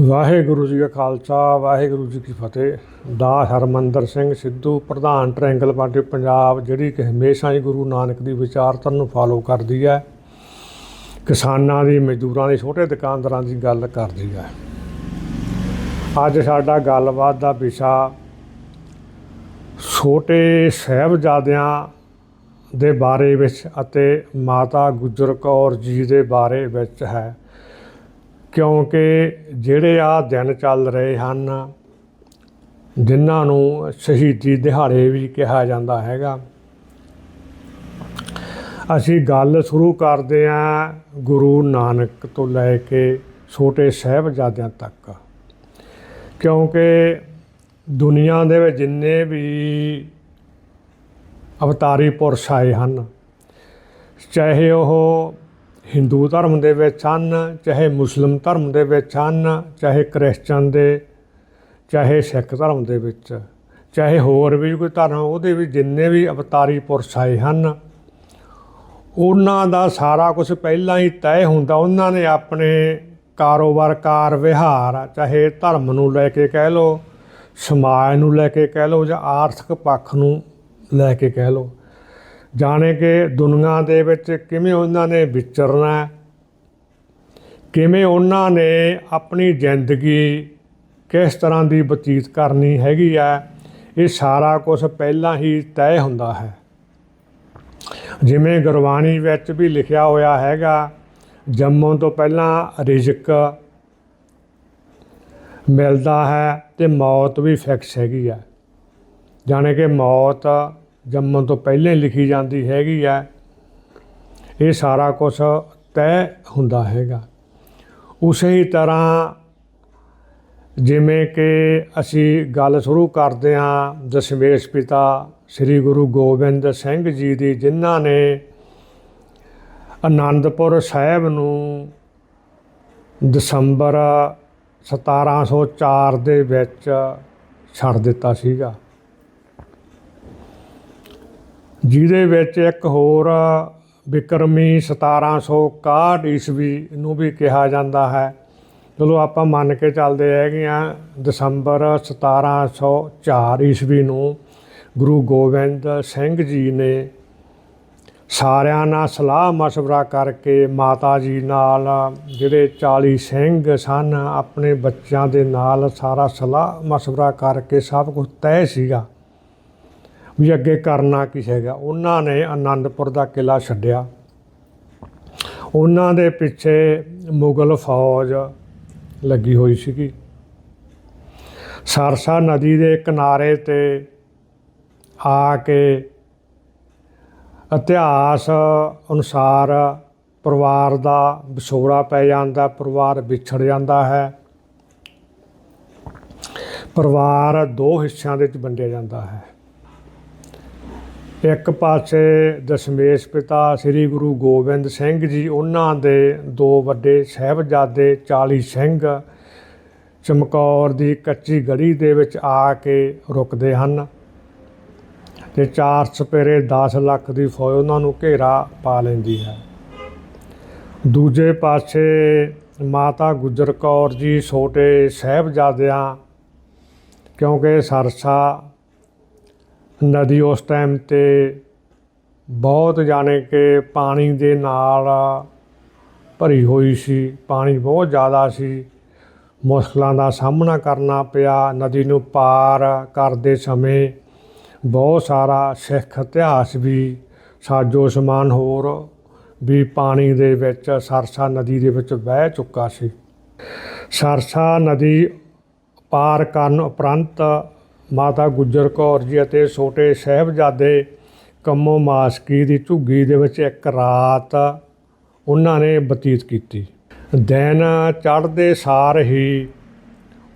ਵਾਹਿਗੁਰੂ ਜੀ ਕਾ ਖਾਲਸਾ, ਵਾਹਿਗੁਰੂ ਜੀ ਕੀ ਫਤਿਹ। ਦਾ ਹਰਮੰਦਰ ਸਿੰਘ ਸਿੱਧੂ, ਪ੍ਰਧਾਨ triangle party Punjab, ਜਿਹੜੀ ਕਿ ਹਮੇਸ਼ਾ ਹੀ ਗੁਰੂ ਨਾਨਕ ਦੀ ਵਿਚਾਰਧਾਰਾ ਨੂੰ ਫਾਲੋ ਕਰਦੀ ਹੈ। ਕਿਸਾਨਾਂ ਦੀ, ਮਜ਼ਦੂਰਾਂ ਦੀ, ਛੋਟੇ ਦੁਕਾਨਦਾਰਾਂ ਦੀ ਗੱਲ ਕਰਦੀ ਹੈ। ਅੱਜ ਸਾਡਾ ਗੱਲਬਾਤ ਦਾ ਵਿਸ਼ਾ ਛੋਟੇ ਸਾਹਿਬਜ਼ਾਦਿਆਂ ਦੇ ਬਾਰੇ ਵਿੱਚ ਅਤੇ ਮਾਤਾ ਗੁਜਰ ਕੌਰ ਜੀ ਦੇ ਬਾਰੇ ਵਿੱਚ ਹੈ। ਕਿਉਂਕਿ ਜਿਹੜੇ ਆ ਦਿਨ ਚੱਲ ਰਹੇ ਹਨ, ਜਿਨ੍ਹਾਂ ਨੂੰ ਸ਼ਹੀਦੀ ਦਿਹਾੜੇ ਵੀ ਕਿਹਾ ਜਾਂਦਾ ਹੈਗਾ। ਅਸੀਂ ਗੱਲ ਸ਼ੁਰੂ ਕਰਦੇ ਹਾਂ ਗੁਰੂ ਨਾਨਕ ਤੋਂ ਲੈ ਕੇ ਛੋਟੇ ਸਾਹਿਬਜ਼ਾਦਿਆਂ ਤੱਕ। ਕਿਉਂਕਿ ਦੁਨੀਆ ਦੇ ਵਿੱਚ ਜਿੰਨੇ ਵੀ ਅਵਤਾਰੀ ਪੁਰਸ਼ ਆਏ ਹਨ, ਚਾਹੇ ਉਹ ਹਿੰਦੂ ਧਰਮ ਦੇ ਵਿੱਚ ਹਨ, ਚਾਹੇ ਮੁਸਲਿਮ ਧਰਮ ਦੇ ਵਿੱਚ ਹਨ, ਚਾਹੇ ਕ੍ਰਿਸਚਨ ਦੇ, ਚਾਹੇ ਸਿੱਖ ਧਰਮ ਦੇ ਵਿੱਚ, ਚਾਹੇ ਹੋਰ ਵੀ ਕੋਈ ਧਰਮ ਉਹਦੇ ਵੀ ਜਿੰਨੇ ਵੀ ਅਵਤਾਰੀ ਪੁਰਸ਼ ਆਏ ਹਨ, ਉਹਨਾਂ ਦਾ ਸਾਰਾ ਕੁਝ ਪਹਿਲਾਂ ਹੀ ਤੈਅ ਹੁੰਦਾ, ਉਹਨਾਂ ਨੇ ਆਪਣੇ ਕਾਰੋਬਾਰ, ਕਾਰ ਵਿਹਾਰ, ਚਾਹੇ ਧਰਮ ਨੂੰ ਲੈ ਕੇ ਕਹਿ ਲਓ, ਸਮਾਜ ਨੂੰ ਲੈ ਕੇ ਕਹਿ ਲਓ ਜਾਂ ਆਰਥਿਕ ਪੱਖ ਨੂੰ ਲੈ ਕੇ ਕਹਿ ਲਓ ਜਾਣੇ ਕਿ ਦੁਨੀਆ ਦੇ ਵਿੱਚ ਕਿਵੇਂ ਉਹਨਾਂ ਨੇ ਵਿਚਰਨਾ ਕਿਵੇਂ ਉਹਨਾਂ ਨੇ ਆਪਣੀ ਜ਼ਿੰਦਗੀ ਕਿਸ ਤਰ੍ਹਾਂ ਦੀ ਬਤੀਤ ਕਰਨੀ ਹੈਗੀ ਆ ਇਹ ਸਾਰਾ ਕੁਝ ਪਹਿਲਾਂ ਹੀ ਤੈਅ ਹੁੰਦਾ ਹੈ। ਜਿਵੇਂ ਗੁਰਬਾਣੀ ਵਿੱਚ ਵੀ ਲਿਖਿਆ ਹੋਇਆ ਹੈਗਾ, ਜੰਮਣ ਤੋਂ ਪਹਿਲਾਂ ਰਿਜ਼ਕ ਮਿਲਦਾ ਹੈ ਤੇ ਮੌਤ ਵੀ ਫਿਕਸ ਹੈਗੀ ਆ ਜਾਣੇ ਕਿ ਮੌਤ ਜੰਮਣ ਤੋਂ ਪਹਿਲਾਂ ਹੀ ਲਿਖੀ ਜਾਂਦੀ ਹੈਗੀ ਆ। ਇਹ ਸਾਰਾ ਕੁਝ ਤੈਅ ਹੁੰਦਾ ਹੈਗਾ। ਉਸੇ ਹੀ ਤਰ੍ਹਾਂ ਜਿਵੇਂ ਕਿ ਅਸੀਂ ਗੱਲ ਸ਼ੁਰੂ ਕਰਦੇ ਹਾਂ ਦਸ਼ਮੇਸ਼ ਪਿਤਾ ਸ੍ਰੀ ਗੁਰੂ ਗੋਬਿੰਦ ਸਿੰਘ ਜੀ ਦੀ, ਜਿਨ੍ਹਾਂ ਨੇ ਆਨੰਦਪੁਰ ਸਾਹਿਬ ਨੂੰ ਦਸੰਬਰ 1704 ਦੇ ਵਿੱਚ ਛੱਡ ਦਿੱਤਾ ਸੀਗਾ। ਜਿਹਦੇ ਵਿੱਚ ਇੱਕ ਹੋਰ ਬਿਕਰਮੀ 1761 ਈਸਵੀ ਨੂੰ ਵੀ ਕਿਹਾ ਜਾਂਦਾ ਹੈ। ਚਲੋ ਆਪਾਂ ਮੰਨ ਕੇ ਚੱਲਦੇ ਹੈਗੇ ਆ ਦਸੰਬਰ 1704 ਈਸਵੀ ਨੂੰ ਗੁਰੂ ਗੋਬਿੰਦ ਸਿੰਘ ਜੀ ਨੇ ਸਾਰਿਆਂ ਨਾਲ ਸਲਾਹ ਮਸ਼ਵਰਾ ਕਰਕੇ ਮਾਤਾ ਜੀ ਨਾਲ ਜਿਹੜੇ 40 ਸਿੰਘ ਸਨ, ਆਪਣੇ ਬੱਚਿਆਂ ਦੇ ਨਾਲ ਸਾਰਾ ਸਲਾਹ ਮਸ਼ਵਰਾ ਕਰਕੇ ਸਭ ਕੁਝ ਤੈਅ ਸੀਗਾ। ਵੀ ਅੱਗੇ ਕਰਨਾ ਕੀ ਹੈਗਾ ਉਹਨਾਂ ਨੇ ਆਨੰਦਪੁਰ ਦਾ ਕਿਲਾ ਛੱਡਿਆ। ਉਹਨਾਂ ਦੇ ਪਿੱਛੇ ਮੁਗਲ ਫੌਜ ਲੱਗੀ ਹੋਈ ਸੀਗੀ। ਸਰਸਾ ਨਦੀ ਦੇ ਕਿਨਾਰੇ ਤੇ ਆ ਕੇ ਇਤਿਹਾਸ ਅਨੁਸਾਰ ਪਰਿਵਾਰ ਦਾ ਵਿਛੋੜਾ ਪੈ ਜਾਂਦਾ, ਪਰਿਵਾਰ ਵਿਛੜ ਜਾਂਦਾ ਹੈ। ਪਰਿਵਾਰ ਦੋ ਹਿੱਸਿਆਂ ਦੇ ਵਿੱਚ ਵੰਡਿਆ ਜਾਂਦਾ ਹੈ। ਇੱਕ ਪਾਸੇ ਦਸ਼ਮੇਸ਼ ਪਿਤਾ ਸ੍ਰੀ ਗੁਰੂ ਗੋਬਿੰਦ ਸਿੰਘ ਜੀ, ਉਹਨਾਂ ਦੇ ਦੋ ਵੱਡੇ ਸਾਹਿਬਜ਼ਾਦੇ 40 ਸਿੰਘ ਚਮਕੌਰ ਦੀ ਕੱਚੀ ਗੜੀ ਦੇ ਵਿੱਚ ਆ ਕੇ ਰੁਕਦੇ ਹਨ ਤੇ ਚਾਰ ਸਪੇਰੇ 10 ਲੱਖ ਦੀ ਫੌਜ ਉਹਨਾਂ ਨੂੰ ਘੇਰਾ ਪਾ ਲੈਂਦੀ ਹੈ। ਦੂਜੇ ਪਾਸੇ ਮਾਤਾ ਗੁਜਰ ਕੌਰ ਜੀ, ਛੋਟੇ ਸਾਹਿਬਜ਼ਾਦਿਆਂ, ਕਿਉਂਕਿ ਸਰਸਾ ਨਦੀ ਉਸ ਟਾਈਮ ਤੇ ਬਹੁਤ ਜਾਣੇ ਕਿ ਪਾਣੀ ਦੇ ਨਾਲ ਭਰੀ ਹੋਈ ਸੀ, ਪਾਣੀ ਬਹੁਤ ਜ਼ਿਆਦਾ ਸੀ। ਮੁਸ਼ਕਲਾਂ ਦਾ ਸਾਹਮਣਾ ਕਰਨਾ ਪਿਆ, ਨਦੀ ਨੂੰ ਪਾਰ ਕਰਦੇ ਸਮੇਂ ਬਹੁਤ ਸਾਰਾ ਸਿੱਖ ਇਤਿਹਾਸ ਵੀ ਸਾਜੋ ਸਮਾਨ ਹੋਰ ਵੀ ਪਾਣੀ ਦੇ ਵਿੱਚ, ਸਰਸਾ ਨਦੀ ਦੇ ਵਿੱਚ ਵਹਿ ਚੁੱਕਾ ਸੀ। ਸਰਸਾ ਨਦੀ ਪਾਰ ਕਰਨ ਉਪਰੰਤ ਮਾਤਾ ਗੁੱਜਰ ਕੌਰ ਜੀ ਅਤੇ ਛੋਟੇ ਸਾਹਿਬਜ਼ਾਦੇ ਕੰਮੋ ਮਾਸਕੀ ਦੀ ਝੁੱਗੀ ਦੇ ਵਿੱਚ ਇੱਕ ਰਾਤ ਉਹਨਾਂ ਨੇ ਬਤੀਤ ਕੀਤੀ। ਦਿਨ ਚੜ੍ਹਦੇ ਸਾਰ ਹੀ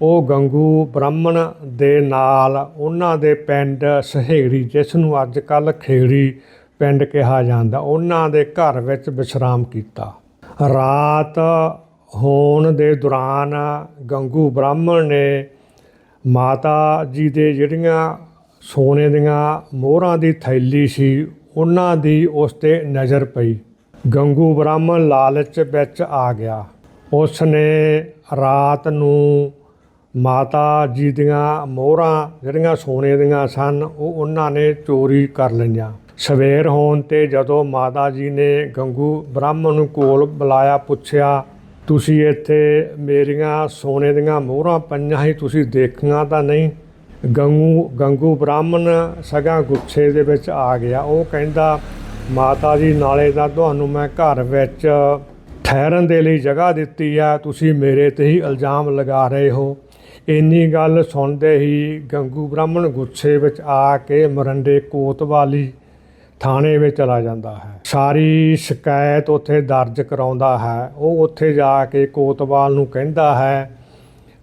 ਉਹ ਗੰਗੂ ਬ੍ਰਾਹਮਣ ਦੇ ਨਾਲ ਉਹਨਾਂ ਦੇ ਪਿੰਡ ਸਹੇੜੀ, ਜਿਸ ਨੂੰ ਅੱਜ ਕੱਲ ਖੇੜੀ ਪਿੰਡ ਕਿਹਾ ਜਾਂਦਾ, ਉਹਨਾਂ ਦੇ ਘਰ ਵਿੱਚ ਵਿਸ਼ਰਾਮ ਕੀਤਾ। ਰਾਤ ਹੋਣ ਦੇ ਦੌਰਾਨ ਗੰਗੂ ਬ੍ਰਾਹਮਣ ਨੇ ਮਾਤਾ ਜੀ ਦੇ ਜਿਹੜੀਆਂ ਸੋਨੇ ਦੀਆਂ ਮੋਹਰਾਂ ਦੀ ਥੈਲੀ ਸੀ, ਉਹਨਾਂ ਦੀ ਉਸ ਤੇ ਨਜ਼ਰ ਪਈ। ਗੰਗੂ ਬ੍ਰਾਹਮਣ ਲਾਲਚ ਵਿੱਚ ਆ ਗਿਆ। ਉਸ ਨੇ ਰਾਤ ਨੂੰ ਮਾਤਾ ਜੀ ਦੀਆਂ ਮੋਹਰਾਂ, ਜਿਹੜੀਆਂ ਸੋਨੇ ਦੀਆਂ ਸਨ, ਉਹ ਉਹਨਾਂ ਨੇ ਚੋਰੀ ਕਰ ਲਈਆਂ। ਸਵੇਰ ਹੋਣ ਤੇ ਜਦੋਂ ਮਾਤਾ ਜੀ ਨੇ ਗੰਗੂ ਬ੍ਰਾਹਮਣ ਨੂੰ ਕੋਲ ਬੁਲਾਇਆ, ਪੁੱਛਿਆ ਤੁਸੀਂ ਇੱਥੇ ਮੇਰੀਆਂ ਸੋਨੇ ਦੀਆਂ ਮੋਹਰਾਂ ਪਈਆਂ ਹੀ ਤੁਸੀਂ ਦੇਖੀਆਂ ਤਾਂ ਨਹੀਂ। ਗੰਗੂ ਗੰਗੂ ਬ੍ਰਾਹਮਣ ਸਗਾ ਗੁੱਸੇ ਦੇ ਵਿੱਚ ਆ ਗਿਆ। ਉਹ ਕਹਿੰਦਾ, ਮਾਤਾ ਜੀ, ਨਾਲੇ ਤਾਂ ਤੁਹਾਨੂੰ ਮੈਂ ਘਰ ਵਿੱਚ ਠਹਿਰਨ ਦੇ ਲਈ ਜਗ੍ਹਾ ਦਿੱਤੀ ਆ। ਤੁਸੀਂ ਮੇਰੇ ਤੇ ਹੀ ਇਲਜ਼ਾਮ ਲਗਾ ਰਹੇ ਹੋ। ਇੰਨੀ ਗੱਲ ਸੁਣਦੇ ਹੀ ਗੰਗੂ ਬ੍ਰਾਹਮਣ ਗੁੱਸੇ ਵਿੱਚ ਆ ਕੇ ਮਰੰਡੇ ਕੋਤਵਾਲੀ ਥਾਣੇ ਵਿੱਚ ਚਲਾ ਜਾਂਦਾ ਹੈ। ਸਾਰੀ ਸ਼ਿਕਾਇਤ ਉੱਥੇ ਦਰਜ ਕਰਾਉਂਦਾ ਹੈ। ਉਹ ਉੱਥੇ ਜਾ ਕੇ ਕੋਤਵਾਲ ਨੂੰ ਕਹਿੰਦਾ ਹੈ,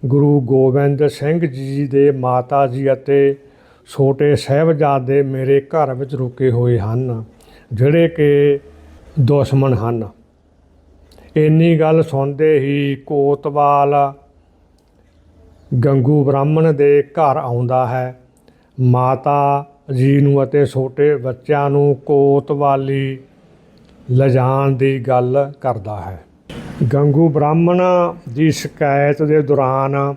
ਗੁਰੂ ਗੋਬਿੰਦ ਸਿੰਘ ਜੀ ਦੇ ਮਾਤਾ ਜੀ ਅਤੇ ਛੋਟੇ ਸਾਹਿਬਜ਼ਾਦੇ ਮੇਰੇ ਘਰ ਵਿੱਚ ਰੁਕੇ ਹੋਏ ਹਨ, ਜਿਹੜੇ ਕਿ ਦੁਸ਼ਮਣ ਹਨ। ਇੰਨੀ ਗੱਲ ਸੁਣਦੇ ਹੀ ਕੋਤਵਾਲ ਗੰਗੂ ਬ੍ਰਾਹਮਣ ਦੇ ਘਰ ਆਉਂਦਾ ਹੈ। ਮਾਤਾ ਜੀ ਨੂੰ ਅਤੇ ਛੋਟੇ ਬੱਚਿਆਂ ਨੂੰ ਕੋਤਵਾਲੀ ਲਿਜਾਣ ਦੀ ਗੱਲ ਕਰਦਾ ਹੈ। ਗੰਗੂ ਬ੍ਰਾਹਮਣ ਦੀ ਸ਼ਿਕਾਇਤ ਦੇ ਦੌਰਾਨ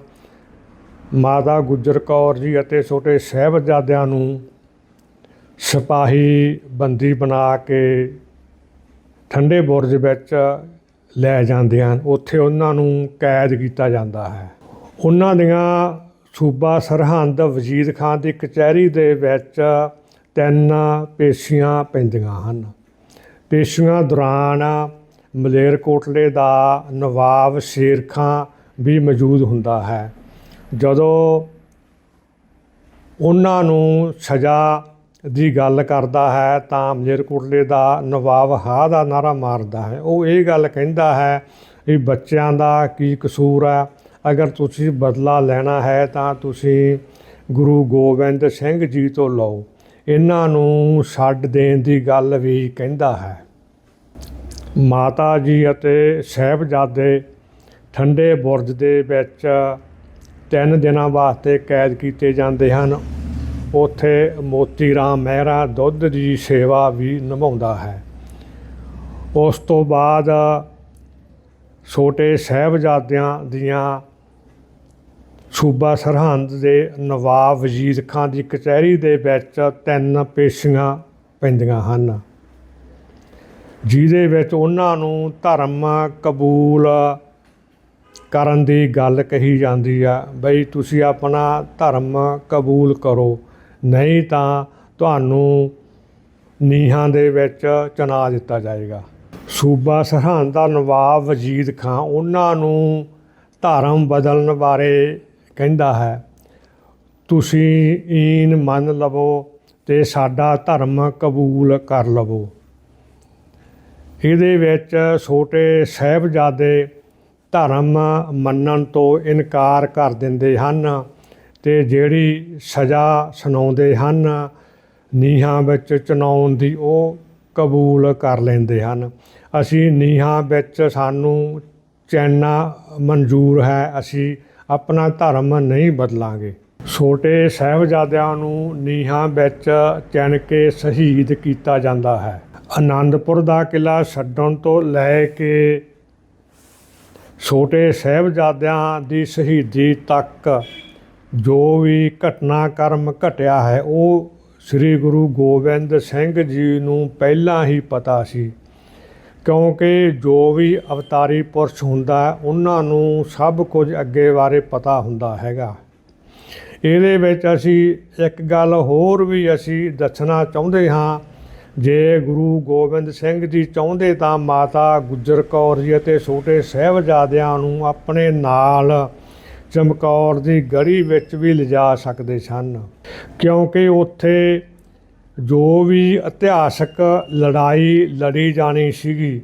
ਮਾਤਾ ਗੁਜਰ ਕੌਰ ਜੀ ਅਤੇ ਛੋਟੇ ਸਾਹਿਬਜ਼ਾਦਿਆਂ ਨੂੰ ਸਿਪਾਹੀ ਬੰਦੀ ਬਣਾ ਕੇ ਠੰਡੇ ਬੁਰਜ ਵਿੱਚ ਲੈ ਜਾਂਦੇ ਹਨ। ਉੱਥੇ ਉਹਨਾਂ ਨੂੰ ਕੈਦ ਕੀਤਾ ਜਾਂਦਾ ਹੈ। ਉਹਨਾਂ ਦੀਆਂ ਸੂਬਾ ਸਰਹੰਦ ਵਜੀਦ ਖਾਨ ਦੀ ਕਚਹਿਰੀ ਦੇ ਵਿੱਚ ਤਿੰਨ ਪੇਸ਼ੀਆਂ ਪੈਂਦੀਆਂ ਹਨ। ਪੇਸ਼ੀਆਂ ਦੌਰਾਨ ਮਲੇਰਕੋਟਲੇ ਦਾ ਨਵਾਬ ਸ਼ੇਰ ਖਾਂ ਵੀ ਮੌਜੂਦ ਹੁੰਦਾ ਹੈ। ਜਦੋਂ ਉਹਨਾਂ ਨੂੰ ਸਜ਼ਾ ਦੀ ਗੱਲ ਕਰਦਾ ਹੈ ਤਾਂ ਮਲੇਰਕੋਟਲੇ ਦਾ ਨਵਾਬ ਹਾਂ ਦਾ ਨਾਰਾ ਮਾਰਦਾ ਹੈ। ਉਹ ਇਹ ਗੱਲ ਕਹਿੰਦਾ ਹੈ ਵੀ ਬੱਚਿਆਂ ਦਾ ਕੀ ਕਸੂਰ ਹੈ? ਅਗਰ ਤੁਸੀਂ ਬਦਲਾ ਲੈਣਾ ਹੈ ਤਾਂ ਤੁਸੀਂ ਗੁਰੂ ਗੋਬਿੰਦ ਸਿੰਘ ਜੀ ਤੋਂ ਲਓ। ਇਹਨਾਂ ਨੂੰ ਛੱਡ ਦੇਣ ਦੀ ਗੱਲ ਵੀ ਕਹਿੰਦਾ ਹੈ। ਮਾਤਾ ਜੀ ਅਤੇ ਸਾਹਿਬਜ਼ਾਦੇ ਠੰਡੇ ਬੁਰਜ ਦੇ ਵਿੱਚ ਤਿੰਨ ਦਿਨਾਂ ਵਾਸਤੇ ਕੈਦ ਕੀਤੇ ਜਾਂਦੇ ਹਨ। ਉੱਥੇ ਮੋਤੀ ਰਾਮ ਮਹਿਰਾ ਦੁੱਧ ਦੀ ਸੇਵਾ ਵੀ ਨਿਭਾਉਂਦਾ ਹੈ। ਉਸ ਤੋਂ ਬਾਅਦ ਛੋਟੇ ਸਾਹਿਬਜ਼ਾਦਿਆਂ ਦੀਆਂ ਸੂਬਾ ਸਰਹੰਦ ਦੇ ਨਵਾਬ ਵਜੀਦ ਖਾਨ ਦੀ ਕਚਹਿਰੀ ਦੇ ਵਿੱਚ ਤਿੰਨ ਪੇਸ਼ੀਆਂ ਪੈਂਦੀਆਂ ਹਨ। ਜਿਹਦੇ ਵਿੱਚ ਉਹਨਾਂ ਨੂੰ ਧਰਮ ਕਬੂਲ ਕਰਨ ਦੀ ਗੱਲ ਕਹੀ ਜਾਂਦੀ ਆ, ਬਈ ਤੁਸੀਂ ਆਪਣਾ ਧਰਮ ਕਬੂਲ ਕਰੋ, ਨਹੀਂ ਤਾਂ ਤੁਹਾਨੂੰ ਨੀਹਾਂ ਦੇ ਵਿੱਚ ਚਨਾ ਦਿੱਤਾ ਜਾਏਗਾ। ਸੂਬਾ ਸਰਹੰਦ ਦਾ ਨਵਾਬ ਵਜੀਦ ਖਾਨ ਉਹਨਾਂ ਨੂੰ ਧਰਮ ਬਦਲਣ ਬਾਰੇ ਕਹਿੰਦਾ ਹੈ, ਤੁਸੀਂ ਈਨ ਮੰਨ ਲਵੋ ਤੇ ਸਾਡਾ ਧਰਮ ਕਬੂਲ ਕਰ ਲਵੋ। ਇਹਦੇ ਵਿੱਚ ਛੋਟੇ ਸਾਹਿਬਜ਼ਾਦੇ ਧਰਮ ਮੰਨਣ ਤੋਂ ਇਨਕਾਰ ਕਰ ਦਿੰਦੇ ਹਨ ਤੇ ਜਿਹੜੀ ਸਜ਼ਾ ਸੁਣਾਉਂਦੇ ਹਨ, ਨੀਹਾਂ ਵਿੱਚ ਚੁਣਾਉਣ ਦੀ ਉਹ ਕਬੂਲ ਕਰ ਲੈਂਦੇ ਹਨ। ਅਸੀਂ ਨੀਹਾਂ ਵਿੱਚ ਸਾਨੂੰ ਚੈਨਾ ਮਨਜ਼ੂਰ ਹੈ, ਅਸੀਂ ਆਪਣਾ ਧਰਮ ਨਹੀਂ ਬਦਲਾਂਗੇ। ਛੋਟੇ ਸਾਹਿਬਜ਼ਾਦਿਆਂ ਨੂੰ ਨੀਹਾਂ ਵਿੱਚ ਚਿਣ ਕੇ ਸ਼ਹੀਦ ਕੀਤਾ ਜਾਂਦਾ ਹੈ। ਆਨੰਦਪੁਰ ਦਾ ਕਿਲਾ ਛੱਡਣ ਤੋਂ ਲੈ ਕੇ ਛੋਟੇ ਸਾਹਿਬਜ਼ਾਦਿਆਂ ਦੀ ਸ਼ਹੀਦੀ ਤੱਕ ਜੋ ਵੀ ਘਟਨਾਕ੍ਰਮ ਘਟਿਆ ਹੈ, ਉਹ ਸ੍ਰੀ ਗੁਰੂ ਗੋਬਿੰਦ ਸਿੰਘ ਜੀ ਨੂੰ ਪਹਿਲਾਂ ਹੀ ਪਤਾ ਸੀ। ਕਿਉਂਕਿ ਜੋ ਵੀ ਅਵਤਾਰੀ ਪੁਰਸ਼ ਹੁੰਦਾ ਉਹਨਾਂ ਨੂੰ ਸਭ ਕੁਝ ਅੱਗੇ ਬਾਰੇ ਪਤਾ ਹੁੰਦਾ ਹੈਗਾ। ਇਹਦੇ ਵਿੱਚ ਅਸੀਂ ਇੱਕ ਗੱਲ ਹੋਰ ਵੀ ਅਸੀਂ ਦੱਸਣਾ ਚਾਹੁੰਦੇ ਹਾਂ। ਜੇ ਗੁਰੂ ਗੋਬਿੰਦ ਸਿੰਘ ਜੀ ਚਾਹੁੰਦੇ ਤਾਂ ਮਾਤਾ ਗੁਜਰ ਕੌਰ ਜੀ ਅਤੇ ਛੋਟੇ ਸਾਹਿਬਜ਼ਾਦਿਆਂ ਨੂੰ ਆਪਣੇ ਨਾਲ ਚਮਕੌਰ ਦੀ ਗੜੀ ਵਿੱਚ ਵੀ ਲਿਜਾ ਸਕਦੇ ਸਨ। ਕਿਉਂਕਿ ਉੱਥੇ ਜੋ ਵੀ ਇਤਿਹਾਸਕ ਲੜਾਈ ਲੜੀ ਜਾਣੀ ਸੀਗੀ,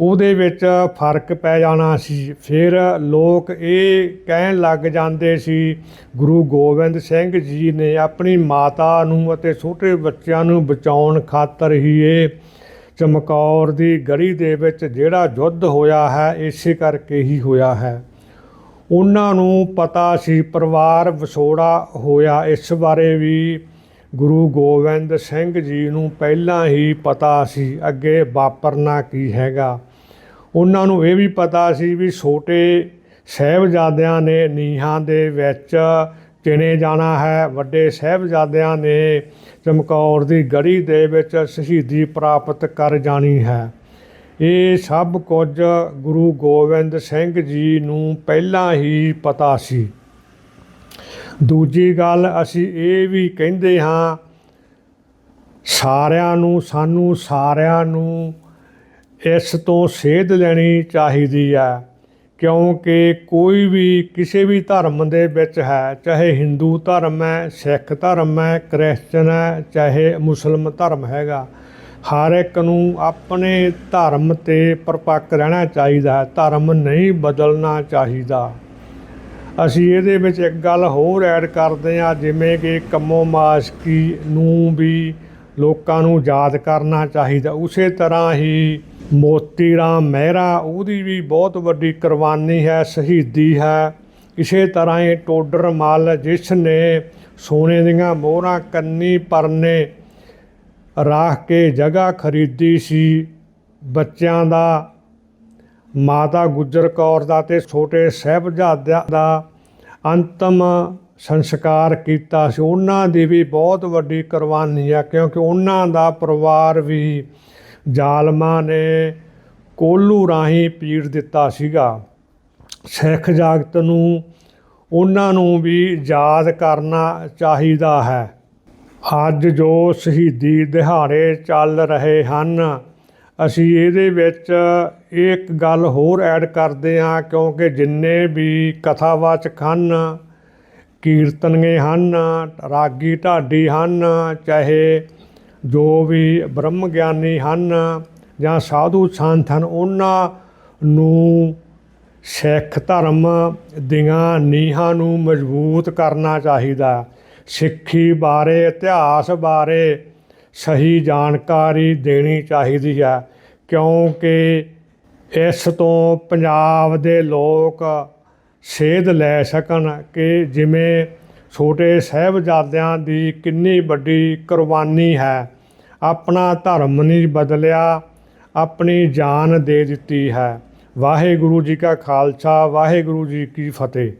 ਉਹਦੇ ਵਿੱਚ ਫ਼ਰਕ ਪੈ ਜਾਣਾ ਸੀ। ਫਿਰ ਲੋਕ ਇਹ ਕਹਿਣ ਲੱਗ ਜਾਂਦੇ ਸੀ, ਗੁਰੂ ਗੋਬਿੰਦ ਸਿੰਘ ਜੀ ਨੇ ਆਪਣੀ ਮਾਤਾ ਨੂੰ ਅਤੇ ਛੋਟੇ ਬੱਚਿਆਂ ਨੂੰ ਬਚਾਉਣ ਖਾਤਰ ਹੀ ਇਹ ਚਮਕੌਰ ਦੀ ਗੜੀ ਦੇ ਵਿੱਚ ਜਿਹੜਾ ਯੁੱਧ ਹੋਇਆ ਹੈ, ਇਸੇ ਕਰਕੇ ਹੀ ਹੋਇਆ ਹੈ। ਉਹਨਾਂ ਨੂੰ ਪਤਾ ਸੀ, ਪਰਿਵਾਰ ਵਿਛੋੜਾ ਹੋਇਆ। ਇਸ ਬਾਰੇ ਵੀ ਗੁਰੂ ਗੋਬਿੰਦ ਸਿੰਘ ਜੀ ਨੂੰ ਪਹਿਲਾਂ ਹੀ ਪਤਾ ਸੀ, ਅੱਗੇ ਵਾਪਰਨਾ ਕੀ ਹੈਗਾ। ਉਹਨਾਂ ਨੂੰ ਇਹ ਵੀ ਪਤਾ ਸੀ ਵੀ ਛੋਟੇ ਸਾਹਿਬਜ਼ਾਦਿਆਂ ਨੇ ਨੀਹਾਂ ਦੇ ਵਿੱਚ ਚਿਣੇ ਜਾਣਾ ਹੈ, ਵੱਡੇ ਸਾਹਿਬਜ਼ਾਦਿਆਂ ਨੇ ਚਮਕੌਰ ਦੀ ਗੜੀ ਦੇ ਵਿੱਚ ਸ਼ਹੀਦੀ ਪ੍ਰਾਪਤ ਕਰ ਜਾਣੀ ਹੈ। ਇਹ ਸਭ ਕੁਝ ਗੁਰੂ ਗੋਬਿੰਦ ਸਿੰਘ ਜੀ ਨੂੰ ਪਹਿਲਾਂ ਹੀ ਪਤਾ ਸੀ। ਦੂਜੀ ਗੱਲ ਅਸੀਂ ਇਹ ਵੀ ਕਹਿੰਦੇ ਹਾਂ, ਸਾਰਿਆਂ ਨੂੰ, ਸਾਨੂੰ ਸਾਰਿਆਂ ਨੂੰ ਇਸ ਤੋਂ ਸੇਧ ਲੈਣੀ ਚਾਹੀਦੀ ਹੈ, ਕਿਉਂਕਿ ਕੋਈ ਵੀ ਕਿਸੇ ਵੀ ਧਰਮ ਦੇ ਵਿੱਚ ਹੈ, ਚਾਹੇ ਹਿੰਦੂ ਧਰਮ ਹੈ ਸਿੱਖ ਧਰਮ ਹੈ ਕ੍ਰਿਸਚਨ ਹੈ, ਚਾਹੇ ਮੁਸਲਮ ਧਰਮ ਹੈਗਾ, ਹਰ ਇੱਕ ਨੂੰ ਆਪਣੇ ਧਰਮ ਤੇ ਪਰਪੱਕ ਰਹਿਣਾ ਚਾਹੀਦਾ ਹੈ, ਧਰਮ ਨਹੀਂ ਬਦਲਣਾ ਚਾਹੀਦਾ। ਅਸੀਂ ਇਹਦੇ ਵਿੱਚ ਇੱਕ ਗੱਲ ਹੋਰ ਐਡ ਕਰਦੇ ਹਾਂ, ਜਿਵੇਂ ਕਿ ਕੰਮੋ ਮਾਸਕੀ ਨੂੰ ਵੀ ਲੋਕਾਂ ਨੂੰ ਯਾਦ ਕਰਨਾ ਚਾਹੀਦਾ। ਉਸੇ ਤਰ੍ਹਾਂ ਹੀ ਮੋਤੀ ਰਾਮ ਮਹਿਰਾ, ਉਹਦੀ ਵੀ ਬਹੁਤ ਵੱਡੀ ਕੁਰਬਾਨੀ ਹੈ, ਸ਼ਹੀਦੀ ਹੈ। ਇਸੇ ਤਰ੍ਹਾਂ ਹੀ ਟੋਡਰ ਮੱਲ, ਜਿਸ ਨੇ ਸੋਨੇ ਦੀਆਂ ਮੋਹਰਾਂ ਕੰਨੀ ਪਰਨੇ ਰਾਖ ਕੇ ਜਗ੍ਹਾ ਖਰੀਦੀ ਸੀ, ਬੱਚਿਆਂ ਦਾ, ਮਾਤਾ ਗੁਜਰ ਕੌਰ ਦਾ ਤੇ ਛੋਟੇ ਸਾਹਿਬਜ਼ਾਦਿਆਂ ਦਾ ਅੰਤਮ ਸੰਸਕਾਰ ਕੀਤਾ ਸੀ। ਉਹਨਾਂ ਦੀ ਵੀ ਬਹੁਤ ਵੱਡੀ ਕੁਰਬਾਨੀ ਆ, ਕਿਉਂਕਿ ਉਹਨਾਂ ਦਾ ਪਰਿਵਾਰ ਵੀ ਜ਼ਾਲਮਾਂ ਨੇ ਕੋਲੂ ਰਾਹੀਂ ਪੀੜ ਦਿੱਤਾ ਸੀਗਾ। ਸਿੱਖ ਜਾਗਤ ਨੂੰ, ਉਹਨਾਂ ਨੂੰ ਵੀ ਯਾਦ ਕਰਨਾ ਚਾਹੀਦਾ ਹੈ। ਅੱਜ ਜੋ ਸ਼ਹੀਦੀ ਦਿਹਾੜੇ ਚੱਲ ਰਹੇ ਹਨ, ਅਸੀਂ ਇਹਦੇ ਵਿੱਚ ਇੱਕ ਗੱਲ ਹੋਰ ਐਡ ਕਰਦੇ ਹਾਂ, ਕਿਉਂਕਿ ਜਿੰਨੇ ਵੀ ਕਥਾਵਾਚਕ ਹਨ, ਕੀਰਤਨੀਏ ਹਨ, ਰਾਗੀ ਢਾਡੀ ਹਨ, ਚਾਹੇ ਜੋ ਵੀ ਬ੍ਰਹਮ ਗਿਆਨੀ ਹਨ ਜਾਂ ਸਾਧੂ ਸੰਤ ਹਨ, ਉਹਨਾਂ ਨੂੰ ਸਿੱਖ ਧਰਮ ਦੀਆਂ ਨੀਹਾਂ ਨੂੰ ਮਜ਼ਬੂਤ ਕਰਨਾ ਚਾਹੀਦਾ। ਸਿੱਖੀ ਬਾਰੇ, ਇਤਿਹਾਸ ਬਾਰੇ ਸਹੀ ਜਾਣਕਾਰੀ ਦੇਣੀ ਚਾਹੀਦੀ ਹੈ, ਕਿਉਂਕਿ ਇਸ ਤੋਂ ਪੰਜਾਬ ਦੇ ਲੋਕ ਸੇਧ ਲੈ ਸਕਣ ਕਿ ਜਿਵੇਂ ਛੋਟੇ ਸਾਹਿਬਜ਼ਾਦਿਆਂ ਦੀ ਕਿੰਨੀ ਵੱਡੀ ਕੁਰਬਾਨੀ ਹੈ। ਆਪਣਾ ਧਰਮ ਨਹੀਂ ਬਦਲਿਆ, ਆਪਣੀ ਜਾਨ ਦੇ ਦਿੱਤੀ ਹੈ। ਵਾਹਿਗੁਰੂ ਜੀ ਕਾ ਖਾਲਸਾ, ਵਾਹਿਗੁਰੂ ਜੀ ਕੀ ਫਤਿਹ।